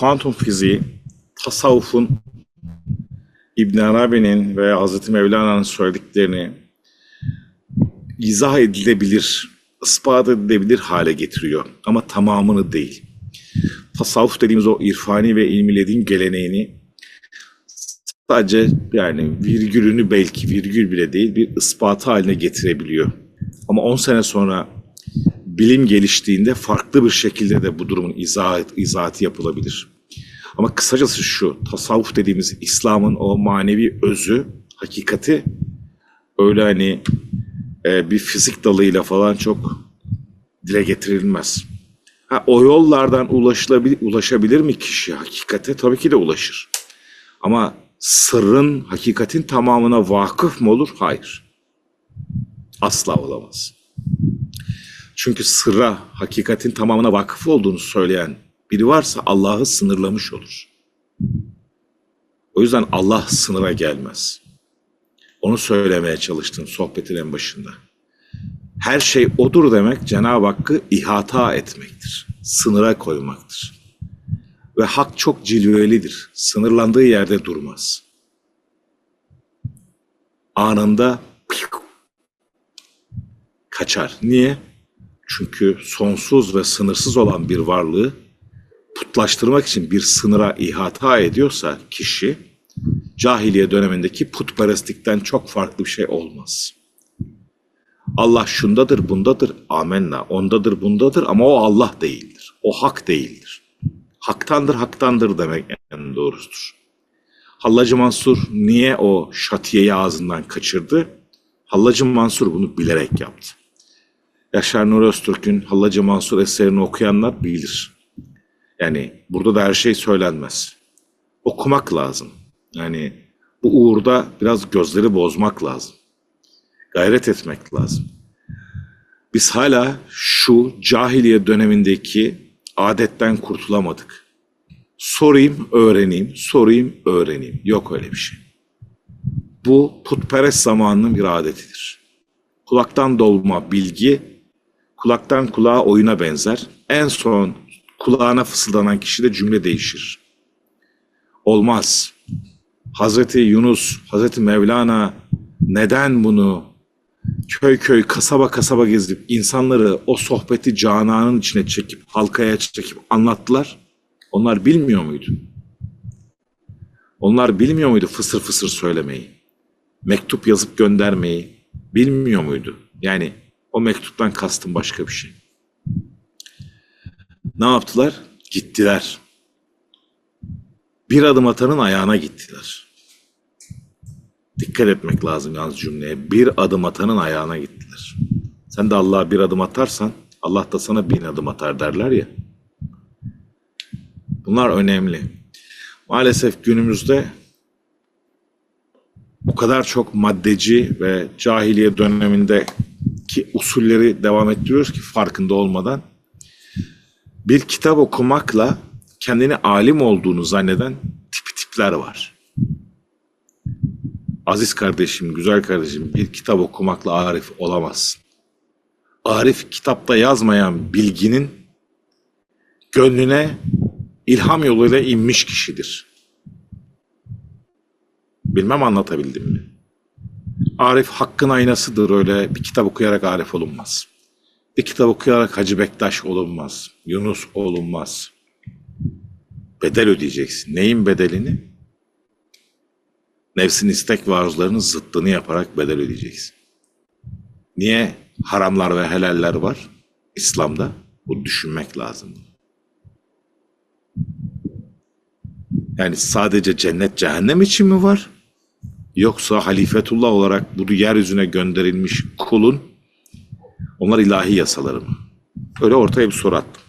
kuantum fiziği tasavvufun İbn Arabi'nin ve Hazreti Mevlana'nın söylediklerini izah edilebilir, ispat edilebilir hale getiriyor. Ama tamamını değil. Tasavvuf dediğimiz o irfani ve ilmi ledin geleneğini sadece yani virgülünü belki virgül bile değil bir ispatı haline getirebiliyor. Ama 10 sene sonra bilim geliştiğinde farklı bir şekilde de bu durumun izah, izahatı yapılabilir. Ama kısacası şu, tasavvuf dediğimiz İslam'ın o manevi özü, hakikati öyle hani e, bir fizik dalıyla falan çok dile getirilmez. Ha, o yollardan ulaşılabilir, ulaşabilir mi kişi hakikate? Tabii ki de ulaşır. Ama sırrın, hakikatin tamamına vakıf mı olur? Hayır. Asla olamaz. Çünkü sırra, hakikatin tamamına vakıf olduğunu söyleyen biri varsa Allah'ı sınırlamış olur. O yüzden Allah sınıra gelmez. Onu söylemeye çalıştım sohbetin en başında. Her şey odur demek Cenab-ı Hakk'ı ihata etmektir. Sınıra koymaktır. Ve hak çok cilvelidir. Sınırlandığı yerde durmaz. Anında kaçar. Niye? Çünkü sonsuz ve sınırsız olan bir varlığı putlaştırmak için bir sınıra ihata ediyorsa kişi cahiliye dönemindeki putperestlikten çok farklı bir şey olmaz. Allah şundadır, bundadır, amenna, ondadır, bundadır ama o Allah değildir. O hak değildir. Haktandır, haktandır demek en doğrusudur. Hallacı Mansur niye o şatiyeyi ağzından kaçırdı? Hallacı Mansur bunu bilerek yaptı. Yaşar Nur Öztürk'ün Hallacı Mansur eserini okuyanlar bilir. Yani burada da her şey söylenmez. Okumak lazım. Yani bu uğurda biraz gözleri bozmak lazım. Gayret etmek lazım. Biz hala şu cahiliye dönemindeki adetten kurtulamadık. Sorayım, öğreneyim, sorayım, öğreneyim. Yok öyle bir şey. Bu putperest zamanının bir adetidir. Kulaktan dolma bilgi, kulaktan kulağa oyuna benzer. En son kulağına fısıldanan kişi de cümle değişir. Olmaz. Hazreti Yunus, Hazreti Mevlana neden bunu köy köy, kasaba kasaba gezip insanları o sohbeti cananın içine çekip, halkaya çekip anlattılar? Onlar bilmiyor muydu? Onlar bilmiyor muydu fısır fısır söylemeyi? Mektup yazıp göndermeyi bilmiyor muydu? Yani o mektuptan kastım başka bir şey. Ne yaptılar? Gittiler. Bir adım atanın ayağına gittiler. Dikkat etmek lazım yalnız cümleye. Bir adım atanın ayağına gittiler. Sen de Allah'a bir adım atarsan Allah da sana bin adım atar derler ya. Bunlar önemli. Maalesef günümüzde o kadar çok maddeci ve cahiliye dönemindeki usulleri devam ettiriyoruz ki farkında olmadan bir kitap okumakla kendini alim olduğunu zanneden tipi tipler var. Aziz kardeşim, güzel kardeşim bir kitap okumakla arif olamazsın. Arif kitapta yazmayan bilginin gönlüne ilham yoluyla inmiş kişidir. Bilmem anlatabildim mi? Arif hakkın aynasıdır öyle bir kitap okuyarak arif olunmaz. Bir kitap okuyarak Hacı Bektaş olunmaz. Yunus olunmaz. Bedel ödeyeceksin. Neyin bedelini? Nefsin istek ve arzularının zıttını yaparak bedel ödeyeceksin. Niye haramlar ve helaller var İslam'da? Bu düşünmek lazım. Yani sadece cennet cehennem için mi var? Yoksa halifetullah olarak bu yeryüzüne gönderilmiş kulun onlar ilahi yasaları mı? Öyle ortaya bir soru attım.